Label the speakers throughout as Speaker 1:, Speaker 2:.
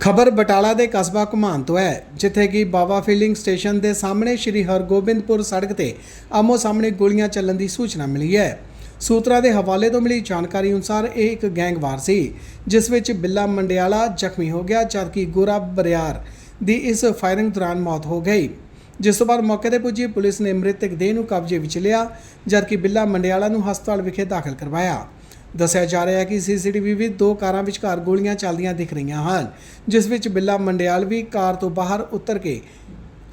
Speaker 1: ਖਬਰ ਬਟਾਲਾ ਦੇ ਕਸਬਾ ਘੁਮਾਨ ਤੋਂ ਹੈ, ਜਿੱਥੇ ਕਿ ਬਾਵਾ ਫੀਲਿੰਗ ਸਟੇਸ਼ਨ ਦੇ ਸਾਹਮਣੇ ਸ਼੍ਰੀ ਹਰਗੋਬਿੰਦਪੁਰ ਸੜਕ ਤੇ ਆਮੋ ਸਾਹਮਣੇ ਗੋਲੀਆਂ ਚੱਲਣ ਦੀ ਸੂਚਨਾ ਮਿਲੀ ਹੈ। ਸੂਤਰਾਂ ਦੇ ਹਵਾਲੇ ਤੋਂ ਮਿਲੀ ਜਾਣਕਾਰੀ ਅਨੁਸਾਰ ਇਹ ਇੱਕ ਗੈਂਗਵਾਰ ਸੀ, ਜਿਸ ਵਿੱਚ ਬਿੱਲਾ ਮੰਡਿਆਲਾ ਜ਼ਖਮੀ ਹੋ ਗਿਆ, ਜਦਕਿ ਗੋਰਾ ਬਰਿਆਰ ਦੀ ਇਸ ਫਾਇਰਿੰਗ ਦੌਰਾਨ ਮੌਤ ਹੋ ਗਈ। ਜਿਸ ਤੋਂ ਬਾਅਦ ਮੌਕੇ ਤੇ ਪੁੱਜੀ ਪੁਲਿਸ ਨੇ ਮ੍ਰਿਤਕ ਦੇਹ ਨੂੰ ਕਬਜ਼ੇ ਵਿੱਚ ਲਿਆ, ਜਦਕਿ ਬਿੱਲਾ ਮੰਡਿਆਲਾ ਨੂੰ ਹਸਪਤਾਲ ਵਿਖੇ ਦਾਖਲ ਕਰਵਾਇਆ। ਦੱਸਿਆ ਜਾ ਰਿਹਾ ਹੈ ਕਿ ਸੀਸੀਟੀਵੀ ਵਿੱਚ ਦੋ ਕਾਰਾਂ ਵਿਚਕਾਰ ਗੋਲੀਆਂ ਚੱਲਦੀਆਂ ਦਿਖ ਰਹੀਆਂ ਹਨ, ਜਿਸ ਵਿੱਚ ਬਿੱਲਾ ਮੰਡਿਆਲ ਵੀ ਕਾਰ ਤੋਂ ਬਾਹਰ ਉਤਰ ਕੇ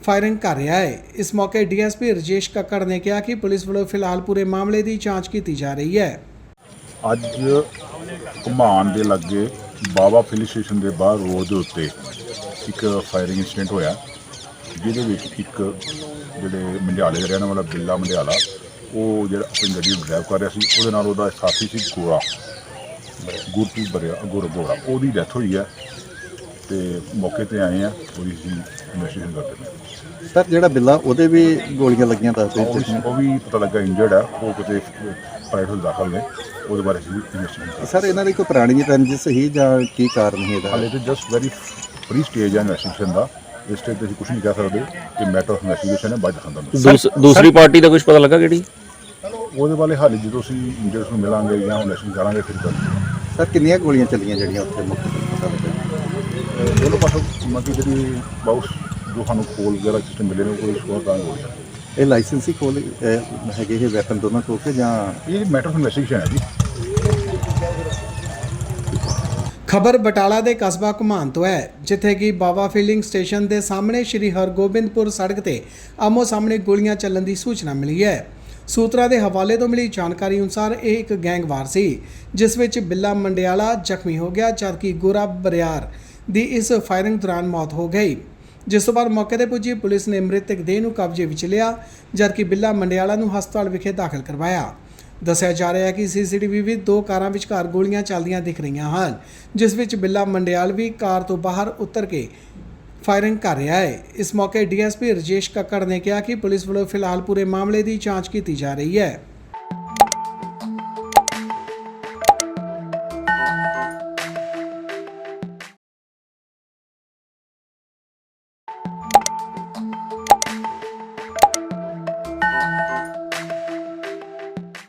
Speaker 1: ਫਾਇਰਿੰਗ ਕਰ ਰਿਹਾ ਹੈ। ਇਸ ਮੌਕੇ ਡੀਐਸਪੀ ਰਜੇਸ਼ ਕੱਕੜ ਨੇ ਕਿਹਾ ਕਿ ਪੁਲਿਸ ਵੱਲੋਂ ਫਿਲਹਾਲ ਪੂਰੇ ਮਾਮਲੇ ਦੀ ਜਾਂਚ ਕੀਤੀ ਜਾ ਰਹੀ ਹੈ।
Speaker 2: ਅੱਜ ਘੁਮਾਨ ਦੇ ਲਾਗੇ ਬਾਬਾ ਫਿਲ ਸਟੇਸ਼ਨ ਦੇ ਬਾਹਰ ਰੋਡ ਦੇ ਉੱਤੇ ਇੱਕ ਫਾਇਰਿੰਗ ਇਨਸੀਡੈਂਟ ਹੋਇਆ, ਜਿਹਦੇ ਵਿੱਚ ਇੱਕ ਜਿਹੜੇ ਮੰਡਿਆਲੇ ਦਾ ਰਹਿਣ ਵਾਲਾ ਬਿੱਲਾ ਮੰਡਿਆਲਾ ਉਹ ਜਿਹੜਾ ਆਪਣੀ ਗੱਡੀ ਨੂੰ ਡਰਾਈਵ ਕਰ ਰਿਹਾ ਸੀ ਉਹਦੇ ਨਾਲ ਉਹਦਾ ਸਾਥੀ ਸੀ ਗੋਰਾ। ਗੁਰਪ੍ਰੀ ਬਰਿਆ ਗੁਰ ਗੋਰਾ। ਉਹਦੀ ਡੈਥ ਹੋਈ ਹੈ ਤੇ ਮੌਕੇ ਤੇ ਆਏ ਆ ਉਹਦੀ ਅਸੀਂ ਇਨਵੈਸਟੀਗੇਸ਼ਨ ਕਰਦੇ ਨੇ
Speaker 3: ਸਰ ਜਿਹੜਾ ਬਿੱਲਾ ਉਹਦੇ ਵੀ ਗੋਲੀਆਂ ਲੱਗੀਆਂ ਦੱਸਦੇ
Speaker 2: ਉਹ ਵੀ- ਉਹ ਵੀ ਪਤਾ ਲੱਗਾ ਇੰਜਰਡ ਹੈ ਉਹ ਕਿਤੇ ਪ੍ਰਾਈਵੇਟ ਦਾਖਲ ਨੇ। ਉਹਦੇ ਬਾਰੇ ਅਸੀਂ ਇਨਵੈਸਟੀਗੇਸ਼ਨ
Speaker 3: ਸਰ ਇਹਨਾਂ ਦੀ ਕੋਈ ਪੁਰਾਣੀ ਰੰਜਿਸ਼ ਸੀ ਜਾਂ ਕੀ ਕਾਰਨ ਸੀ ਇਹਦਾ?
Speaker 2: ਹਾਲੇ ਤੇ ਜਸਟ ਵੈਰੀ ਫਰੀ ਸਟੇਜ ਹੈ ਇਨਵੈਸਟੀਗੇਸ਼ਨ ਦਾ। ਇਸ ਸਟੇਜ ਤੇ ਅਸੀਂ ਕੁਝ ਨਹੀਂ ਕਹਿ ਸਕਦੇ। ਕਿ ਮੈਟਰ ਆਫ ਇਨਵੈਸਟੀਗੇਸ਼ਨ ਹੈ ਬਾਅਦ ਚ ਖੰਦਾ
Speaker 4: ਦੂਸ- ਦੂਸਰੀ ਪਾਰਟੀ ਦਾ ਕੁਝ ਪਤਾ ਲੱਗਾ ਕਿਹੜੀ?
Speaker 2: ਉਹਦੇ ਬਾਰੇ ਹਾਲੇ ਜਦੋਂ ਅਸੀਂ ਇੰਜਰਸ ਨੂੰ ਮਿਲਾਂਗੇ ਜਾਂ ਇਨਵੈਸਟੀਗੇਸ਼ਨ ਕਰਾਂਗੇ ਫਿਰ ਕਰਾਂਗੇ
Speaker 3: ਸਰ ਕਿੰਨੀਆਂ ਗੋਲੀਆਂ ਚੱਲੀਆਂ ਜਿਹੜੀਆਂ ਉੱਥੇ
Speaker 2: ਅਹ ਦੋਨੋਂ ਪਾਸੋਂ ਮਤਲਬ ਜਿਹੜੀ ਬਾਉਸ ਜੋ ਸਾਨੂੰ ਖੋਲ ਵਗੈਰਾ ਸਿਸਟਮ ਮਿਲੇ ਨੇ ਉਹ ਕੋਈ ਸ਼ੋਰ ਤਾਂ ਹੋ ਗਿਆ।
Speaker 3: ਇਹ ਲਾਇਸੈਂਸੀ ਕੋਲ ਹੈਗੇ ਇਹ ਵੈਪਨ ਦੋਨੋਂ ਕੋਲ ਕੇ ਜਾਂ
Speaker 2: ਇਹ ਮੈਟਰ ਆਫ ਇਨਵੈਸਟੀਗੇਸ਼ਨ ਹੈ ਜੀ।
Speaker 1: ਖਬਰ ਬਟਾਲਾ ਦੇ ਕਸਬਾ ਘੁਮਾਨ ਤੋਂ ਹੈ ਜਿੱਥੇ ਕਿ ਬਾਵਾ ਫੀਲਿੰਗ ਸਟੇਸ਼ਨ ਦੇ ਸਾਹਮਣੇ ਸ਼੍ਰੀ ਹਰਗੋਬਿੰਦਪੁਰ ਸੜਕ ਤੇ ਆਮੋ ਸਾਹਮਣੇ ਗੋਲੀਆਂ ਚੱਲਣ ਦੀ ਸੂਚਨਾ ਮਿਲੀ ਹੈ। ਸੂਤਰਾਂ ਦੇ ਹਵਾਲੇ ਤੋਂ ਮਿਲੀ ਜਾਣਕਾਰੀ ਅਨੁਸਾਰ ਇਹ ਇੱਕ ਗੈਂਗਵਾਰ ਸੀ, ਜਿਸ ਵਿੱਚ ਬਿੱਲਾ ਮੰਡਿਆਲਾ ਜ਼ਖਮੀ ਹੋ ਗਿਆ, ਜਦਕਿ ਗੋਰਾ ਬਰਿਆਰ ਦੀ ਇਸ ਫਾਇਰਿੰਗ ਦੌਰਾਨ ਮੌਤ ਹੋ ਗਈ। ਜਿਸ ਤੋਂ ਬਾਅਦ ਮੌਕੇ ਤੇ ਪੁੱਜੀ ਪੁਲਿਸ ਨੇ ਮ੍ਰਿਤਕ ਦੇਹ ਨੂੰ ਕਬਜ਼ੇ ਵਿੱਚ ਲਿਆ, ਜਦਕਿ ਬਿੱਲਾ ਮੰਡਿਆਲਾ ਨੂੰ ਹਸਪਤਾਲ ਵਿਖੇ ਦਾਖਲ ਕਰਵਾਇਆ। ਦੱਸਿਆ ਜਾ ਰਿਹਾ ਹੈ ਕਿ ਸੀਸੀਟੀਵੀ ਵਿੱਚ ਦੋ ਕਾਰਾਂ ਵਿਚਕਾਰ ਗੋਲੀਆਂ ਚੱਲਦੀਆਂ ਦਿਖ ਰਹੀਆਂ ਹਨ, ਜਿਸ ਵਿੱਚ ਬਿੱਲਾ ਮੰਡਿਆਲ ਵੀ ਕਾਰ ਤੋਂ ਬਾਹਰ ਉਤਰ ਕੇ ਫਾਇਰਿੰਗ ਕਰ ਰਿਹਾ ਹੈ। ਇਸ ਮੌਕੇ ਡੀਐਸਪੀ ਰਜੇਸ਼ ਕੱਕੜ ਨੇ ਕਿਹਾ ਕਿ ਪੁਲਿਸ ਵੱਲੋਂ ਫਿਲਹਾਲ ਪੂਰੇ ਮਾਮਲੇ ਦੀ ਜਾਂਚ ਕੀਤੀ ਜਾ ਰਹੀ ਹੈ।